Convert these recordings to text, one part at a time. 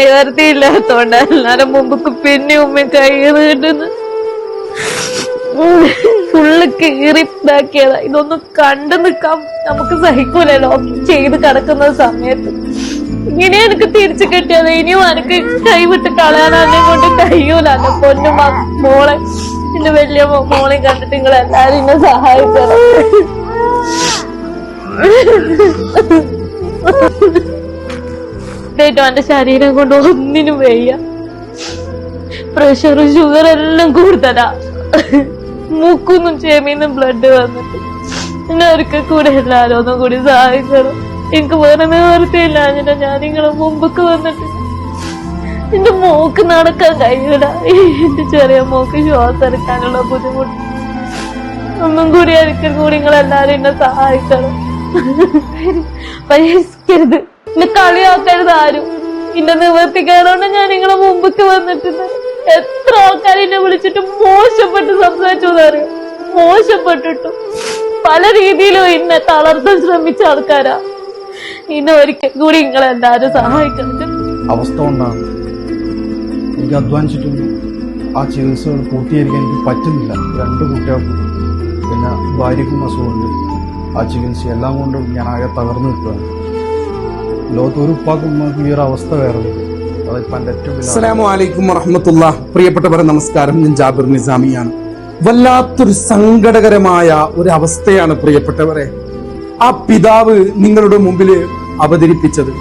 നിവർത്തിയില്ലാത്തോണ്ട് എല്ലാരും മുമ്പ് പിന്നെ ഉമ്മ കിട്ടുന്നു ഫുള്ള് കീറി ഇതാക്കിയതാ. ഇതൊന്നും കണ്ടു നിൽക്കാൻ നമുക്ക് സഹിക്കൂലല്ലോ. ചെയ്ത് കിടക്കുന്ന സമയത്ത്. ഇങ്ങനെ എനിക്ക് തിരിച്ചു കിട്ടിയത് ഇനിയും എനിക്ക് കൈവിട്ട് കളയാനെ കൊണ്ട് കഴിയൂല. എന്റെ പൊന്നു മോളെ എന്റെ വലിയ മോളെ കണ്ടിട്ട് നിങ്ങൾ എല്ലാരും എന്നെ സഹായിക്കണം. ഏറ്റവും അവന്റെ ശരീരം കൊണ്ട് ഒന്നിനും വയ്യ. പ്രഷർ ഷുഗർ എല്ലാം കൂടുതലാ. മൂക്കൊന്നും ചേമീന്നും ബ്ലഡ് വന്നിട്ട്. എന്നെ അവർക്ക് കൂടെ എല്ലാരും ഒന്നും കൂടി സഹായിക്കണം. എനിക്ക് വേറെ നിവർത്തിയില്ല. അങ്ങനെ ഞാൻ നിങ്ങളെ മുമ്പക്ക് വന്നിട്ട് എന്റെ മോക്ക് നടക്കാൻ കഴിയൂല. എന്റെ ചെറിയ മോക്ക് ശ്വാസം എടുക്കാനുള്ള ബുദ്ധിമുട്ട്. ഒന്നും കൂടി ഒരിക്കൽ കൂടി നിങ്ങൾ എല്ലാരും എന്നെ സഹായിക്കണം. പരിഹരിക്കരുത്. എന്നെ കളിയാക്കരുത് ആരും. എന്റെ നിവർത്തിക്കാരോണ്ട് ഞാൻ നിങ്ങളെ മുമ്പിക്ക് വന്നിട്ടുണ്ട് എത്ര ആൾക്കാർ എന്നെ വിളിച്ചിട്ട് മോശപ്പെട്ട് സംസാരിച്ചു എന്നറിയോ? മോശപ്പെട്ടിട്ടു. പല രീതിയിലും എന്നെ തളർത്താൻ ശ്രമിച്ച ആൾക്കാരാ. ഇന്നെ ഒരിക്കൽ കൂടി നിങ്ങൾ എല്ലാരും സഹായിക്കുന്നുണ്ട് അവസ്ഥ എനിക്ക് അധ്വാനിച്ചിട്ടുണ്ട് ആ ചികിത്സകൾ പൂർത്തീകരിക്കാൻ എനിക്ക് പറ്റുന്നില്ല. രണ്ട് കുട്ടികൾക്കും പിന്നെ ഭാര്യക്കും അസുഖമുണ്ട്. ആ ചികിത്സ എല്ലാം കൊണ്ടും ഞാൻ ആകെ തകർന്നു നിൽക്കുകയാണ്. ലോകത്ത് അലൈക്കും വറഹമത്തുള്ള. പ്രിയപ്പെട്ടവരെ നമസ്കാരം. ഞാൻ ജാബിർ നിസാമിയാണ്. വല്ലാത്തൊരു സങ്കടകരമായ ഒരു അവസ്ഥയാണ് പ്രിയപ്പെട്ടവരെ ആ പിതാവ് നിങ്ങളുടെ മുമ്പിൽ അവതരിപ്പിച്ചത്.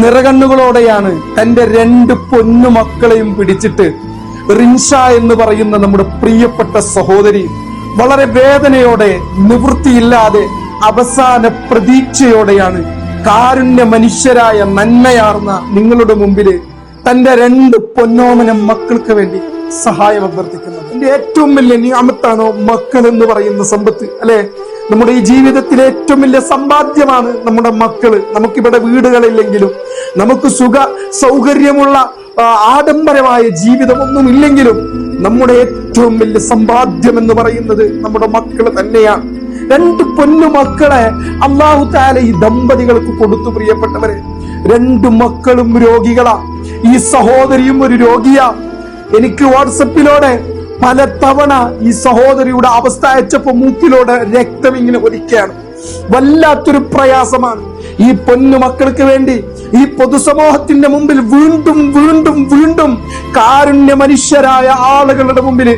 നിറകണ്ണുകളോടെയാണ് തന്റെ രണ്ട് പൊന്നു മക്കളെയും പിടിച്ചിട്ട് റിൻഷ എന്ന് പറയുന്ന നമ്മുടെ പ്രിയപ്പെട്ട സഹോദരി വളരെ വേദനയോടെ നിവൃത്തിയില്ലാതെ അവസാന പ്രതീക്ഷയോടെയാണ് കാരുണ്യ മനുഷ്യരായ നന്മയാർന്ന നിങ്ങളുടെ മുമ്പിൽ തന്റെ രണ്ട് പൊന്നോമനം മക്കൾക്ക് വേണ്ടി സഹായം അഭ്യർത്ഥിക്കുന്നത് എന്റെ ഏറ്റവും വലിയ നിയമത്താണോ മക്കൾ എന്ന് പറയുന്ന സമ്പത്ത് അല്ലെ? നമ്മുടെ ഈ ജീവിതത്തിലെ ഏറ്റവും വലിയ സമ്പാദ്യമാണ് നമ്മുടെ മക്കൾ. നമുക്കിവിടെ വീടുകളില്ലെങ്കിലും നമുക്ക് സുഖ സൗകര്യമുള്ള ആഡംബരമായ ജീവിതമൊന്നും ഇല്ലെങ്കിലും നമ്മുടെ ഏറ്റവും വലിയ സമ്പാദ്യം എന്ന് പറയുന്നത് നമ്മുടെ മക്കൾ തന്നെയാണ്. രണ്ട് പൊന്നു മക്കളെ അള്ളാഹു താല ഈ ദമ്പതികൾക്ക് കൊടുത്തു പ്രിയപ്പെട്ടവരെ. രണ്ടു മക്കളും രോഗികളാ. ഈ സഹോദരിയും ഒരു രോഗിയാ. എനിക്ക് വാട്സപ്പിലൂടെ പല തവണ ഈ സഹോദരിയുടെ അവസ്ഥ അയച്ചപ്പോ മൂക്കിലൂടെ രക്തം ഇങ്ങനെ ഒലിക്കുകയാണ്. വല്ലാത്തൊരു പ്രയാസമാണ്. ഈ പൊന്നു മക്കൾക്ക് വേണ്ടി ഈ പൊതുസമൂഹത്തിന്റെ മുമ്പിൽ വീണ്ടും വീണ്ടും വീണ്ടും കാരുണ്യ മനുഷ്യരായ ആളുകളുടെ മുമ്പിൽ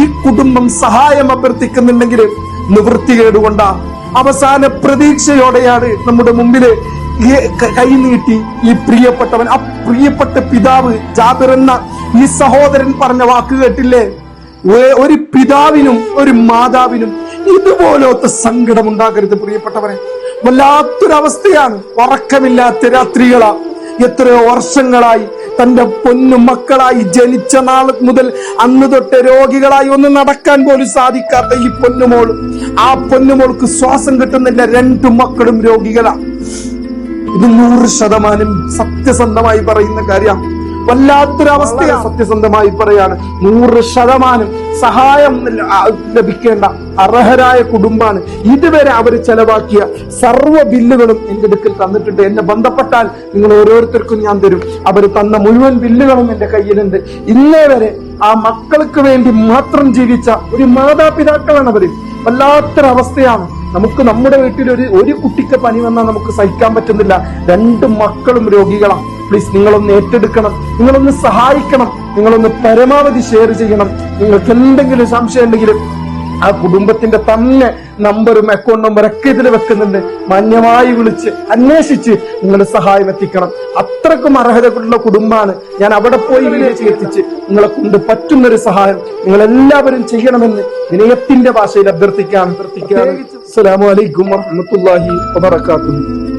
ഈ കുടുംബം സഹായം അഭ്യർത്ഥിക്കുന്നുണ്ടെങ്കിൽ നിവൃത്തികേടുകൊണ്ടാ അവസാന പ്രതീക്ഷയോടെയാണ് നമ്മുടെ മുമ്പിൽ കൈനീട്ടി ഈ പ്രിയപ്പെട്ടവൻ ആ പ്രിയപ്പെട്ട പിതാവ് ജാബിർ എന്ന ഈ സഹോദരൻ പറഞ്ഞ വാക്ക് കേട്ടില്ലേ? ഒരു പിതാവിനും ഒരു മാതാവിനും ഇതുപോലത്തെ സങ്കടം ഉണ്ടാകരുത് പ്രിയപ്പെട്ടവരെ വല്ലാത്തൊരവസ്ഥയാണ്. ഉറക്കമില്ലാത്ത രാത്രികളാ. എത്രയോ വർഷങ്ങളായി തന്റെ പൊന്നു മക്കളായി ജനിച്ച നാൾ മുതൽ അന്ന് തൊട്ട് രോഗികളായി ഒന്ന് നടക്കാൻ പോലും സാധിക്കാത്ത ഈ പൊന്നുമോൾ ആ പൊന്നുമോൾക്ക് ശ്വാസം കിട്ടുന്നില്ല. രണ്ടു മക്കളും രോഗികളാണ് ഇത് നൂറ് ശതമാനം സത്യസന്ധമായി പറയുന്ന കാര്യം. വല്ലാത്തൊരവസ്ഥയാണ് സത്യസന്ധമായി പറയാണ്. നൂറ് ശതമാനം. സഹായം ലഭിക്കേണ്ട അർഹരായ കുടുംബമാണ് ഇതുവരെ അവർ ചെലവാക്കിയ സർവ ബില്ലുകളും എന്റെ അടുക്കൽ തന്നിട്ടുണ്ട്. എന്നെ ബന്ധപ്പെട്ടാൽ നിങ്ങൾ ഓരോരുത്തർക്കും ഞാൻ തരും. അവർ തന്ന മുഴുവൻ ബില്ലുകളും എന്റെ കയ്യിലുണ്ട്. ഇന്നേ വരെ ആ മക്കൾക്ക് വേണ്ടി മാത്രം ജീവിച്ച ഒരു മാതാപിതാക്കളാണ് അവർ. വല്ലാത്തൊരവസ്ഥയാണ്. നമുക്ക് നമ്മുടെ വീട്ടിൽ ഒരു ഒരു കുട്ടിക്ക് പനി വന്നാൽ നമുക്ക് സഹിക്കാൻ പറ്റുന്നില്ല. രണ്ട് മക്കളും രോഗികളാണ്. പ്ലീസ് നിങ്ങളൊന്ന് ഏറ്റെടുക്കണം. നിങ്ങളൊന്ന് സഹായിക്കണം. നിങ്ങളൊന്ന് പരമാവധി ഷെയർ ചെയ്യണം. നിങ്ങൾക്ക് എന്തെങ്കിലും സംശയം ഉണ്ടെങ്കിലും ആ കുടുംബത്തിന്റെ തന്നെ നമ്പറും അക്കൗണ്ട് നമ്പറും ഒക്കെ ഇതിൽ വെക്കുന്നുണ്ട്. മാന്യമായി വിളിച്ച് അന്വേഷിച്ച് നിങ്ങൾ സഹായം എത്തിക്കണം. അത്രക്കും അർഹതകളുള്ള കുടുംബമാണ്. ഞാൻ അവിടെ പോയി വിളിച്ച് എത്തിച്ച് നിങ്ങളെ കൊണ്ട് പറ്റുന്നൊരു സഹായം നിങ്ങൾ എല്ലാവരും ചെയ്യണമെന്ന് വിനയത്തിന്റെ ഭാഷയിൽ അഭ്യർത്ഥിക്കാൻ അഭ്യർത്ഥിക്കാൻ അസ്സലാമു അലൈക്കും വറഹ്മത്തുള്ളാഹി വബറകാതുഹു.